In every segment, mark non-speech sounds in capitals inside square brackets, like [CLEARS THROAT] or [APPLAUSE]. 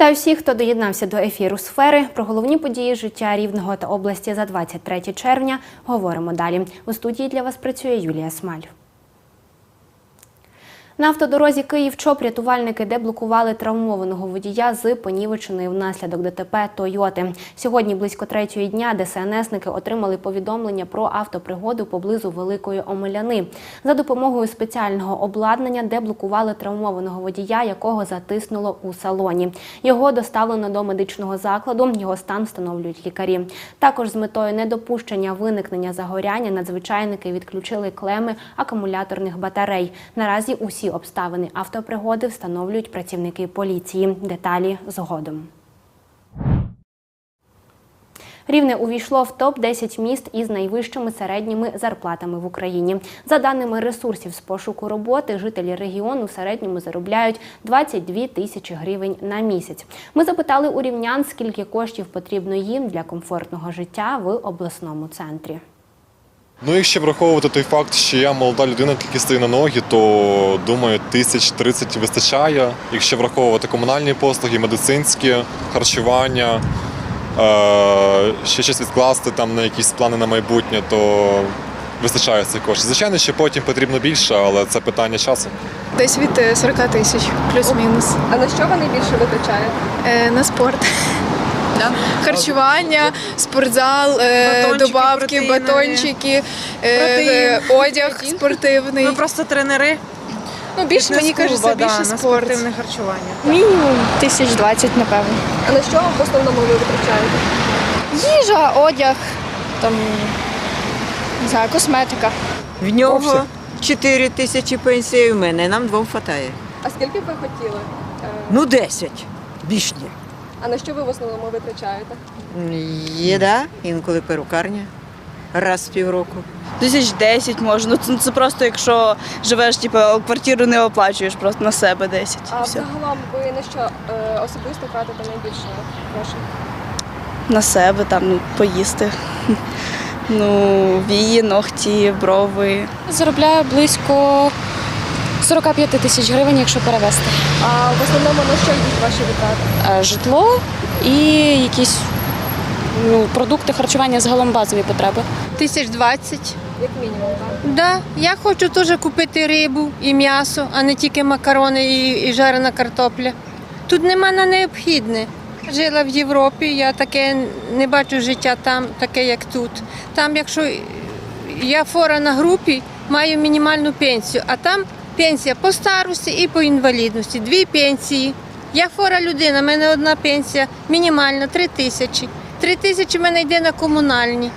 Вітаю всіх, хто доєднався до ефіру сфери. Про головні події життя Рівного та області за 23 червня говоримо далі. У студії для вас працює Юлія Смаль. На автодорозі Київ-Чоп рятувальники деблокували травмованого водія з понівеченої внаслідок ДТП Тойоти. Сьогодні близько третьої дня ДСНСники отримали повідомлення про автопригоду поблизу Великої Омеляни. За допомогою спеціального обладнання деблокували травмованого водія, якого затиснуло у салоні. Його доставлено до медичного закладу. Його стан встановлюють лікарі. Також з метою недопущення виникнення загоряння надзвичайники відключили клеми акумуляторних батарей. Наразі усі обставини автопригоди встановлюють працівники поліції. Деталі згодом. Рівне увійшло в топ 10 міст із найвищими середніми зарплатами в Україні. За даними ресурсів з пошуку роботи, жителі регіону в середньому заробляють 22 тисячі гривень на місяць. Ми запитали у рівнян, скільки коштів потрібно їм для комфортного життя в обласному центрі. Ну, якщо враховувати той факт, що я молода людина, тільки стою на ноги, то думаю, тисяч 30 вистачає. Якщо враховувати комунальні послуги, медицинські, харчування, е- ще щось відкласти там на якісь плани на майбутнє, то вистачає цих коштів. Звичайно, що потім потрібно більше, але це питання часу. Десь від е, 40 тисяч, плюс-мінус. А на що ви найбільше витрачаєте? Е, на спорт. Харчування, спортзал, е, Батончики добавки, протеїнові. батончики, е, Протеїн. одяг спортивний. Ми просто тренери. Ну, більше мені кажеться, да, більше на спорт. спортивне харчування. Мінімум тисяч двадцять, напевно. А на що в основному ви витрачаєте? Їжа, одяг, там не знаю, косметика. В нього 4 тисячі пенсії, в мене нам двом хватає. А скільки б ви хотіли? Е, Ну, 10. Більш ні. А на що ви в основному витрачаєте? Їда, інколи перукарня. Раз в півроку. Тисяч десять може. Ну це, це просто якщо живеш, типу, квартиру не оплачуєш, просто на себе 10. А все. взагалом ви на що е, особисто тратите найбільше грошей? На себе там ну, поїсти. Ну, вії, ногті, брови. Заробляю близько 45 тисяч гривень, якщо перевести. А в основному на що йдуть ваші витрати? Е, Житло і якісь ну, продукти харчування загалом базові потреби. Тисяч двадцять. Як мінімум, так? Да, я хочу теж купити рибу і м'ясо, а не тільки макарони і, і жарена картопля. Тут нема на необхідне. Жила в Європі, я таке не бачу життя там, таке як тут. Там, якщо я фора на групі, маю мінімальну пенсію, а там пенсія по старості і по інвалідності. Дві пенсії. Я хвора людина, в мене одна пенсія мінімальна три тисячі. Три тисячі в мене йде на комунальні.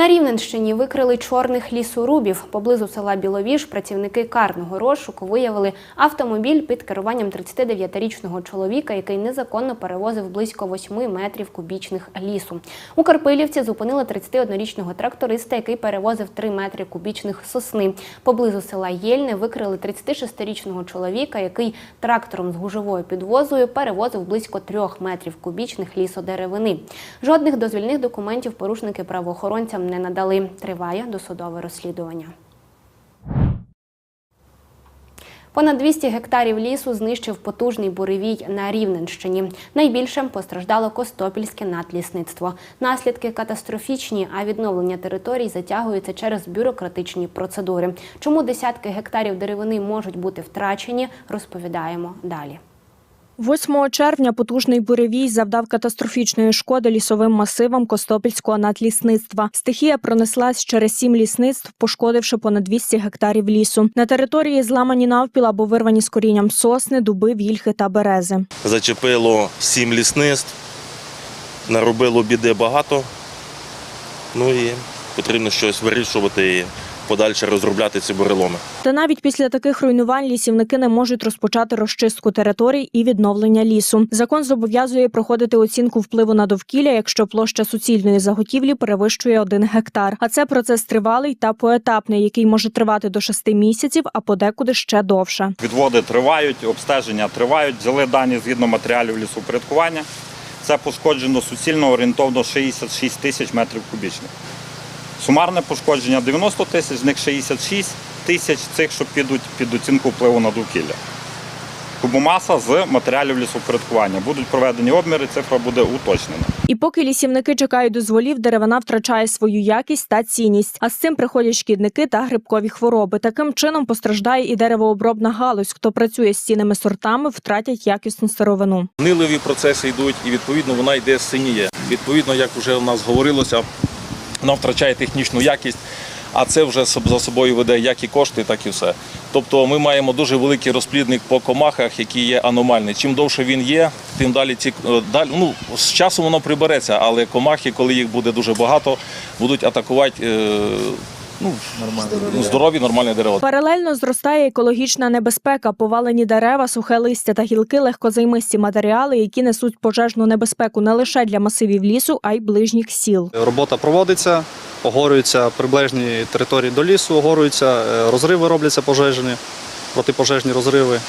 На Рівненщині викрили чорних лісорубів. Поблизу села Біловіж працівники карного розшуку виявили автомобіль під керуванням 39-річного чоловіка, який незаконно перевозив близько 8 метрів кубічних лісу. У Карпилівці зупинили 31-річного тракториста, який перевозив 3 метри кубічних сосни. Поблизу села Єльне викрили 36-річного чоловіка, який трактором з гужовою підвозою перевозив близько 3 метрів кубічних лісодеревини. Жодних дозвільних документів порушники правоохоронцям не надали. Триває досудове розслідування. Понад 200 гектарів лісу знищив потужний буревій на Рівненщині. Найбільшим постраждало Костопільське надлісництво. Наслідки катастрофічні, а відновлення територій затягується через бюрократичні процедури. Чому десятки гектарів деревини можуть бути втрачені, розповідаємо далі. 8 червня потужний буревій завдав катастрофічної шкоди лісовим масивам Костопільського надлісництва. Стихія пронеслась через сім лісництв, пошкодивши понад 200 гектарів лісу. На території зламані навпіл або вирвані з корінням сосни, дуби, вільхи та берези. Зачепило сім лісництв, наробило біди багато. Ну і потрібно щось вирішувати подальше розробляти ці буреломи. Та навіть після таких руйнувань лісівники не можуть розпочати розчистку територій і відновлення лісу. Закон зобов'язує проходити оцінку впливу на довкілля, якщо площа суцільної заготівлі перевищує один гектар. А це процес тривалий та поетапний, який може тривати до шести місяців, а подекуди ще довше. Відводи тривають, обстеження тривають. Взяли дані згідно матеріалів лісопорядкування. Це пошкоджено суцільно орієнтовно 66 тисяч метрів кубічних. Сумарне пошкодження 90 тисяч, з них 66 тисяч цих, що підуть під оцінку впливу на довкілля. кубомаса з матеріалів лісопорядкування. Будуть проведені обміри, цифра буде уточнена. І поки лісівники чекають дозволів, деревина втрачає свою якість та цінність. А з цим приходять шкідники та грибкові хвороби. Таким чином постраждає і деревообробна галузь. Хто працює з цінними сортами, втратять якісну сировину. Гниливі процеси йдуть, і відповідно вона йде синіє. Відповідно, як вже у нас говорилося, вона втрачає технічну якість, а це вже за собою веде як і кошти, так і все. Тобто ми маємо дуже великий розплідник по комахах, який є аномальний. Чим довше він є, тим далі ці е, далі. Ну з часом воно прибереться, але комахи, коли їх буде дуже багато, будуть атакувати. е, Ну, здорові. здорові нормальні дерева. Паралельно зростає екологічна небезпека, повалені дерева, сухе листя та гілки, легкозаймисті матеріали, які несуть пожежну небезпеку не лише для масивів лісу, а й ближніх сіл. Робота проводиться, огорюються приближні території до лісу, огорюються, е, розриви робляться пожежні, протипожежні розриви.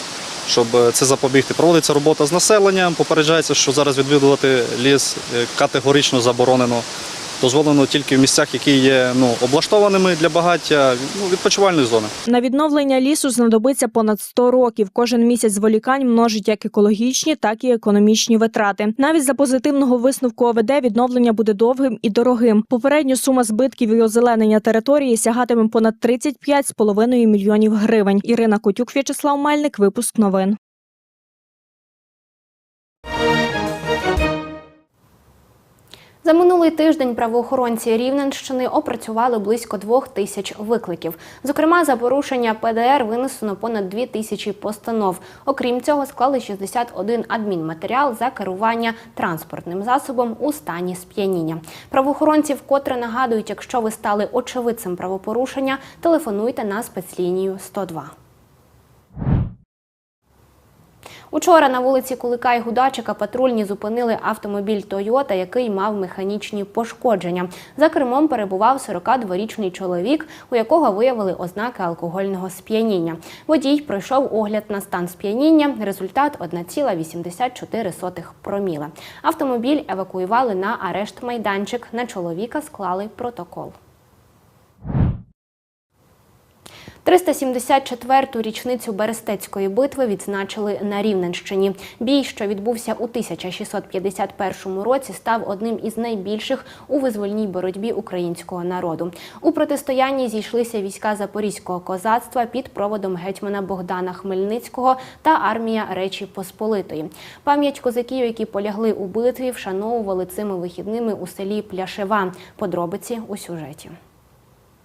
Щоб е, це запобігти, проводиться робота з населенням. Попереджається, що зараз відвідувати ліс е, категорично заборонено. Дозволено тільки в місцях, які є ну, облаштованими для багаття, ну, відпочивальної зони. На відновлення лісу знадобиться понад 100 років. Кожен місяць зволікань множить як екологічні, так і економічні витрати. Навіть за позитивного висновку ОВД відновлення буде довгим і дорогим. Попередньо сума збитків і озеленення території сягатиме понад 35,5 мільйонів гривень. Ірина Котюк, В'ячеслав Мельник. Випуск новин. За минулий тиждень правоохоронці Рівненщини опрацювали близько двох тисяч викликів. Зокрема, за порушення ПДР винесено понад дві тисячі постанов. Окрім цього, склали 61 адмінматеріал за керування транспортним засобом у стані сп'яніння. Правоохоронці вкотре нагадують, якщо ви стали очевидцем правопорушення, телефонуйте на спецлінію 102. Учора на вулиці Кулика і Гудачика патрульні зупинили автомобіль Тойота, який мав механічні пошкодження. За кермом перебував 42-річний чоловік, у якого виявили ознаки алкогольного сп'яніння. Водій пройшов огляд на стан сп'яніння. Результат 1,84 проміла. Автомобіль евакуювали на арешт майданчик. На чоловіка склали протокол. 374-ту річницю Берестецької битви відзначили на Рівненщині. Бій, що відбувся у 1651 році, став одним із найбільших у визвольній боротьбі українського народу. У протистоянні зійшлися війська Запорізького козацтва під проводом гетьмана Богдана Хмельницького та армія Речі Посполитої. Пам'ять козаків, які полягли у битві, вшановували цими вихідними у селі Пляшева. Подробиці у сюжеті.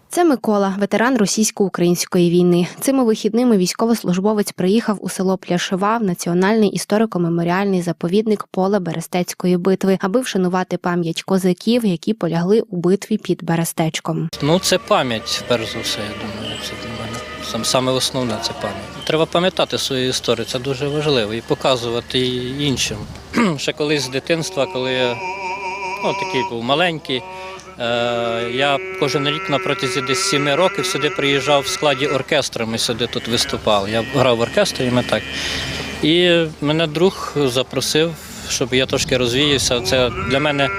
Це Микола, ветеран російсько-української війни. Цими вихідними військовослужбовець приїхав у село Пляшева в національний історико-меморіальний заповідник поле Берестецької битви, аби вшанувати пам'ять козаків, які полягли у битві під Берестечком. Ну, це пам'ять, перш за все, я думаю. Це для мене сам- саме основне це пам'ять. Треба пам'ятати свою історію, це дуже важливо, і показувати і іншим. [CLEARS THROAT] Ще колись з дитинства, коли я ну, такий був маленький, я кожен рік на протязі десь сіми років сюди приїжджав в складі оркестру, ми сюди тут виступали. Я грав в оркестрі, ми так. І мене друг запросив, щоб я трошки розвіявся. Це для мене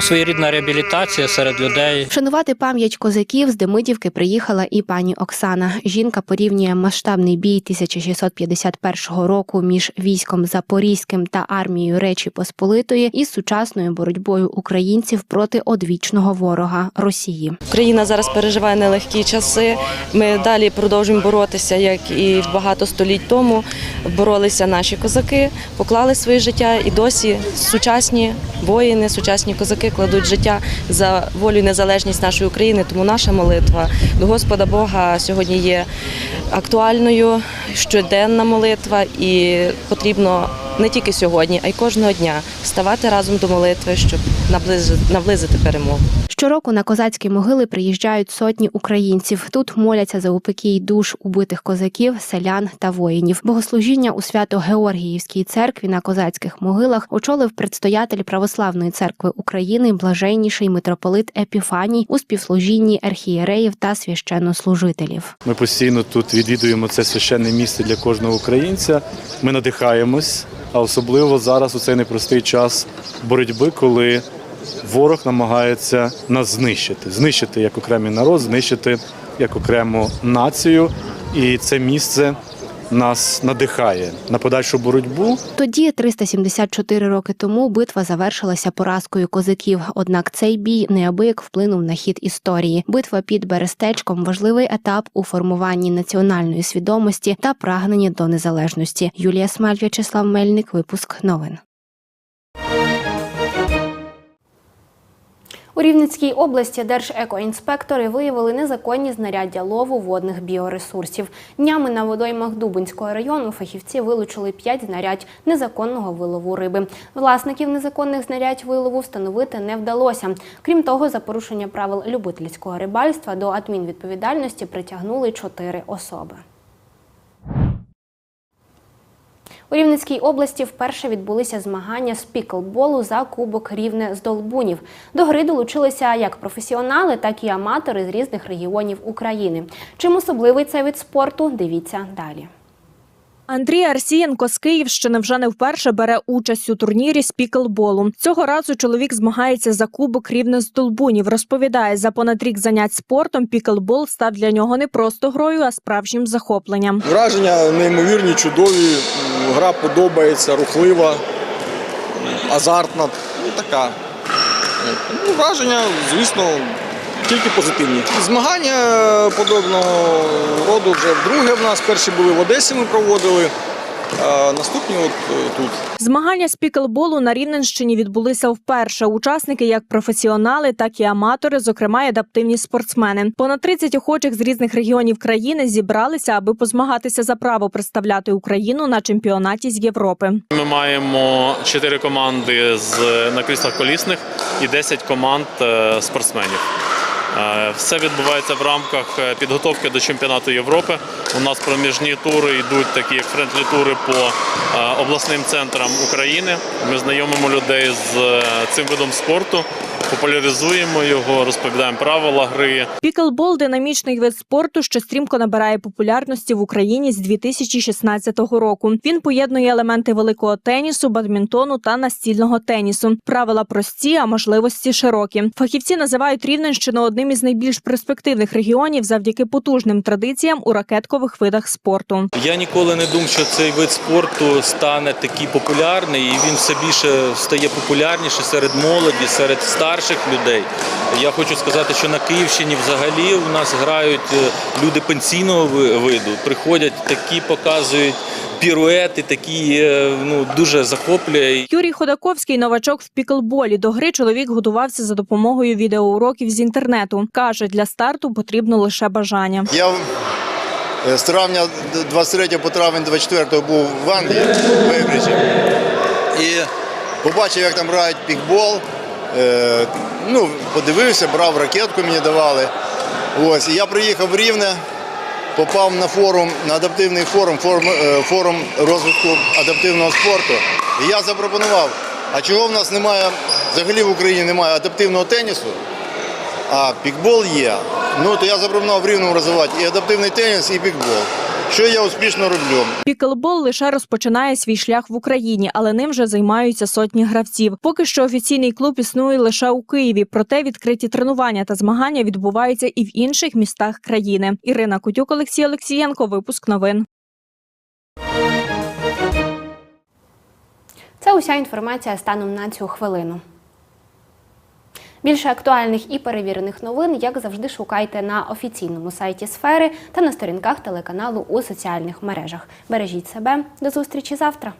своєрідна реабілітація серед людей. Вшанувати пам'ять козаків з Демидівки приїхала і пані Оксана. Жінка порівнює масштабний бій 1651 року між військом Запорізьким та армією Речі Посполитої із сучасною боротьбою українців проти одвічного ворога Росії. Україна зараз переживає нелегкі часи. Ми далі продовжуємо боротися, як і багато століть тому боролися наші козаки, поклали своє життя і досі сучасні воїни, сучасні козаки кладуть життя за волю і незалежність нашої України. Тому наша молитва до Господа Бога сьогодні є актуальною, щоденна молитва, і потрібно не тільки сьогодні, а й кожного дня вставати разом до молитви, щоб наблизити, наблизити перемогу. Щороку на козацькі могили приїжджають сотні українців. Тут моляться за упокій душ убитих козаків, селян та воїнів. Богослужіння у свято-Георгіївській церкві на козацьких могилах очолив предстоятель Православної церкви України, блаженніший митрополит Епіфаній у співслужінні архієреїв та священнослужителів. Ми постійно тут відвідуємо це священне місце для кожного українця. Ми надихаємось, а особливо зараз у цей непростий час боротьби, коли ворог намагається нас знищити, знищити як окремий народ, знищити як окрему націю. І це місце нас надихає на подальшу боротьбу. Тоді, 374 роки тому, битва завершилася поразкою козаків. Однак цей бій неабияк вплинув на хід історії. Битва під Берестечком важливий етап у формуванні національної свідомості та прагненні до незалежності. Юлія Смаль, В'ячеслав Мельник, випуск новин. У Рівненській області держекоінспектори виявили незаконні знаряддя лову водних біоресурсів. Днями на водоймах Дубинського району фахівці вилучили п'ять знарядь незаконного вилову риби. Власників незаконних знарядь вилову встановити не вдалося. Крім того, за порушення правил любительського рибальства до адмінвідповідальності притягнули чотири особи. У Рівненській області вперше відбулися змагання з піклболу за кубок рівне з Долбунів. До гри долучилися як професіонали, так і аматори з різних регіонів України. Чим особливий цей вид спорту? Дивіться далі. Андрій Арсієнко з Київщини вже не вперше бере участь у турнірі з піклболу. Цього разу чоловік змагається за кубок рівне з Долбунів. Розповідає, за понад рік занять спортом піклбол став для нього не просто грою, а справжнім захопленням. Враження неймовірні, чудові. Гра подобається, рухлива, азартна. Ну, така. Ну, враження, звісно, тільки позитивні. Змагання подобного роду вже вдруге в нас. Перші були в Одесі, ми проводили. А наступні от е, тут. Змагання з піклболу на Рівненщині відбулися вперше. Учасники як професіонали, так і аматори, зокрема й адаптивні спортсмени. Понад 30 охочих з різних регіонів країни зібралися, аби позмагатися за право представляти Україну на чемпіонаті з Європи. Ми маємо чотири команди з на кріслах колісних і 10 команд е, спортсменів. Е, Все відбувається в рамках е, підготовки до чемпіонату Європи. У нас проміжні тури йдуть такі як френдлі тури по е, обласним центрам України. Ми знайомимо людей з цим видом спорту, популяризуємо його, розповідаємо правила гри. Піклбол динамічний вид спорту, що стрімко набирає популярності в Україні з 2016 року. Він поєднує елементи великого тенісу, бадмінтону та настільного тенісу. Правила прості, а можливості широкі. Фахівці називають Рівненщину одним із найбільш перспективних регіонів завдяки потужним традиціям у ракеткових видах спорту. Я ніколи не думав, що цей вид спорту стане такий популярний, і він все більше стає популярніше серед молоді, серед старших людей. Я хочу сказати, що на Київщині взагалі у нас грають е, люди пенсійного виду. Приходять такі, показують піруети, такі ну дуже захоплює. Юрій Ходаковський новачок в піклболі. До гри чоловік готувався за допомогою відеоуроків з інтернету. каже, для старту потрібно лише бажання. Я е, з травня 23 по травень 24 був в Англії, в Вейбриджі. І побачив, як там грають пікбол. Е, ну, подивився, брав ракетку, мені давали. Ось, і я приїхав в Рівне, попав на форум, на адаптивний форум, форум, е, форум розвитку адаптивного спорту. І я запропонував, а чого в нас немає, взагалі в Україні немає адаптивного тенісу, а пікбол є. Ну, то я запропонував в Рівному розвивати і адаптивний теніс, і пікбол. Що я успішно роблю. Піклбол лише розпочинає свій шлях в Україні, але ним вже займаються сотні гравців. Поки що офіційний клуб існує лише у Києві. Проте відкриті тренування та змагання відбуваються і в інших містах країни. Ірина Кутюк, Олексій Олексієнко. Випуск новин. Це уся інформація станом на цю хвилину. Більше актуальних і перевірених новин, як завжди, шукайте на офіційному сайті сфери та на сторінках телеканалу у соціальних мережах. Бережіть себе. До зустрічі завтра.